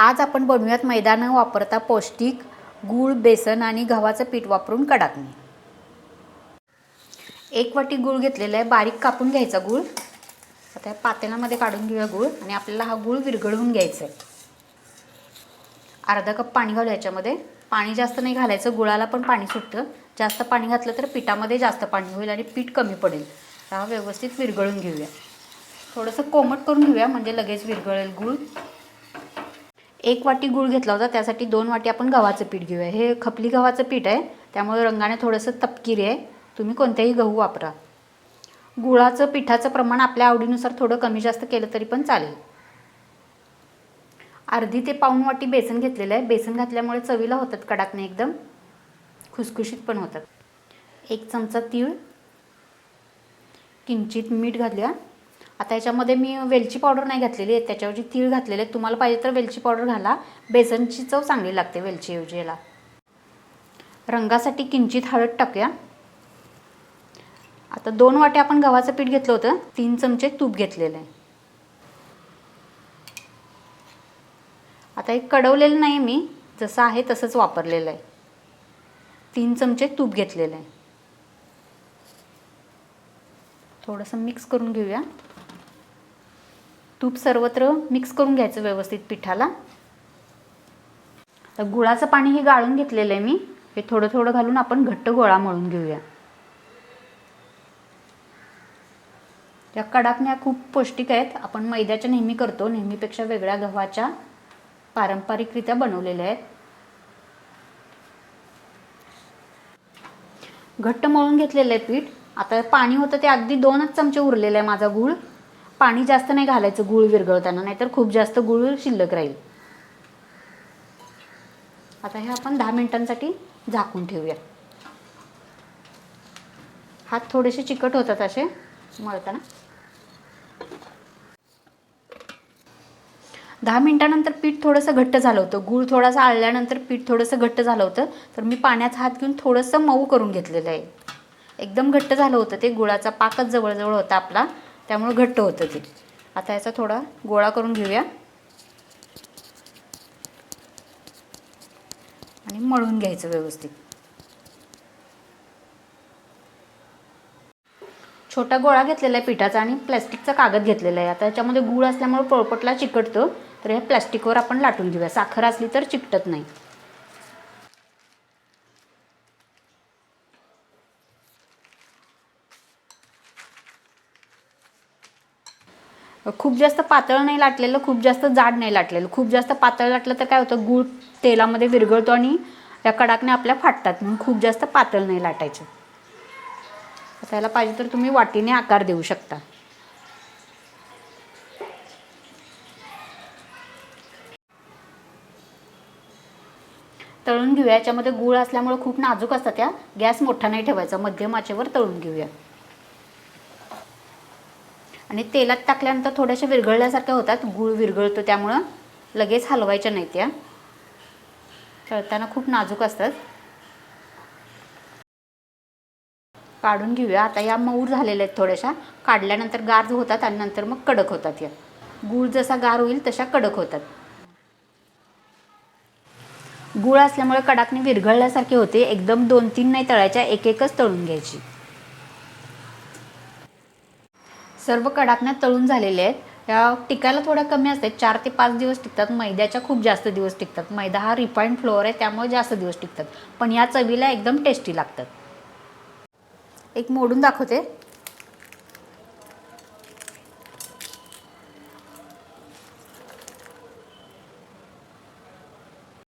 आज आपण बनवूयात मैदा न वापरता पौष्टिक गूळ बेसन आणि गव्हाचं पीठ वापरून कडाकणी. एक वाटी गूळ घेतलेला आहे. बारीक कापून घ्यायचा गूळ. आता या पातेल्यामध्ये काढून घेऊया गूळ आणि आपल्याला हा गूळ विरघळवून घ्यायचा आहे. अर्धा कप पाणी घालू याच्यामध्ये. पाणी जास्त नाही घालायचं गुळाला पण पाणी सुटतं. जास्त पाणी घातलं तर पिठामध्ये जास्त पाणी होईल आणि पीठ कमी पडेल. हा व्यवस्थित विरघळून घेऊया. थोडंसं कोमट करून घेऊया म्हणजे लगेच विरघळेल गूळ. एक वाटी गूळ घेतला होता त्यासाठी दोन वाटी आपण गव्हाचं पीठ घेऊया. हे खपली गव्हाचं पीठ आहे त्यामुळे रंगाने थोडंसं तपकिरी आहे. तुम्ही कोणत्याही गहू वापरा. गुळाचं पिठाचं प्रमाण आपल्या आवडीनुसार थोडं कमी जास्त केलं तरी पण चालेल. अर्धी ते पाऊण वाटी बेसन घेतलेलं आहे. बेसन घातल्यामुळे चवीला होतात कडाकणे एकदम. खुसखुशीत पण होतात. एक चमचा तीळ. किंचित मीठ घालूया. आता याच्यामध्ये मी वेलची पावडर नाही घातलेली आहे. त्याच्याऐवजी तीळ घातलेले आहेत तुम्हाला पाहिजे तर वेलची पावडर घाला. बेसनची चव चांगली लागते वेलचीऐवजी याला. रंगासाठी किंचित हळद टाकूया. आता दोन वाट्या आपण गव्हाचं पीठ घेतलं होतं. तीन चमचे तूप घेतलेलं आहे. आता एक कडवलेलं नाही मी जसं आहे तसंच वापरलेलं आहे. तीन चमचे तूप घेतलेलं आहे. थोडंसं मिक्स करून घेऊया. तूप सर्वत्र मिक्स करून घ्यायचं व्यवस्थित पिठाला. तर गुळाचं पाणी हे गाळून घेतलेलं आहे मी. हे थोडं थोडं घालून आपण घट्ट गोळा मळून घेऊया. या कडाकण्या खूप पौष्टिक आहेत. आपण मैद्याच्या नेहमी करतो. नेहमीपेक्षा वेगळ्या गव्हाच्या पारंपरिकरित्या बनवलेल्या आहेत. घट्ट मळून घेतलेलं आहे पीठ. आता पाणी होतं ते अगदी दोनच चमचे उरलेलं आहे माझा गूळ. पाणी जास्त नाही घालायचं गूळ विरघळताना नाहीतर खूप जास्त गूळ शिल्लक राहील. आता हे आपण दहा मिनिटांसाठी झाकून ठेवूया. हात थोडेसे चिकट होतात असे मळताना. दहा मिनिटानंतर पीठ थोडंसं घट्ट झालं होतं. गूळ थोडासा आळल्यानंतर पीठ थोडंसं घट्ट झालं होतं. तर मी पाण्याचा हात घेऊन थोडंसं मऊ करून घेतलेलं आहे. एकदम घट्ट झालं होतं ते गुळाचा पाकच जवळजवळ होता आपला. त्यामुळे घट्ट होतं ते. आता याचा थोडा गोळा करून घेऊया. आणि मळून घ्यायचं व्यवस्थित. छोटा गोळा घेतलेला आहे पिठाचा आणि प्लॅस्टिकचा कागद घेतलेला आहे. आता याच्यामध्ये गूळ असल्यामुळे पोळपटला चिकटतो. तर ह्या प्लॅस्टिकवर आपण लाटून घेऊया. साखर असली तर चिकटत नाही. खूप जास्त पातळ नाही लाटलेलं खूप जास्त जाड नाही लाटलेलं. खूप जास्त पातळ लाटलं तर काय होतं गूळ तेलामध्ये विरघळतो आणि या कडाकने आपल्या फाटतात. म्हणून खूप जास्त पातळ नाही लाटायचं. त्याला पाहिजे तर तुम्ही वाटीने आकार देऊ शकता. तळून घेऊया. याच्यामध्ये गूळ असल्यामुळे खूप नाजूक असतात त्या. गॅस मोठा नाही ठेवायचा. मध्यम आचेवर तळून घेऊया. आणि तेलात टाकल्यानंतर थोड्याशा विरघळल्यासारख्या होतात. गूळ विरघळतो त्यामुळं लगेच हलवायच्या नाहीत त्या. तळताना खूप नाजूक असतात. काढून घेऊया. आता या मऊर झालेल्या आहेत थोड्याशा. काढल्यानंतर गार होतात आणि नंतर मग कडक होतात या. गूळ जसा गार होईल तशा कडक होतात. गूळ असल्यामुळे कडाकणी विरघळल्यासारखे होते. एकदम दोन तीन नाही तळायच्या. एक एकच तळून घ्यायची. सर्व कडाकण्या तळून झालेले आहेत. या टिकायला थोड्या कमी असतात चार ते पाच दिवस टिकतात. मैद्याच्या खूप जास्त दिवस टिकतात. मैदा हा रिफाईंड फ्लोअर आहे. त्यामुळे जास्त दिवस टिकतात. पण या चवीला एकदम टेस्टी लागतात. एक मोडून दाखवते.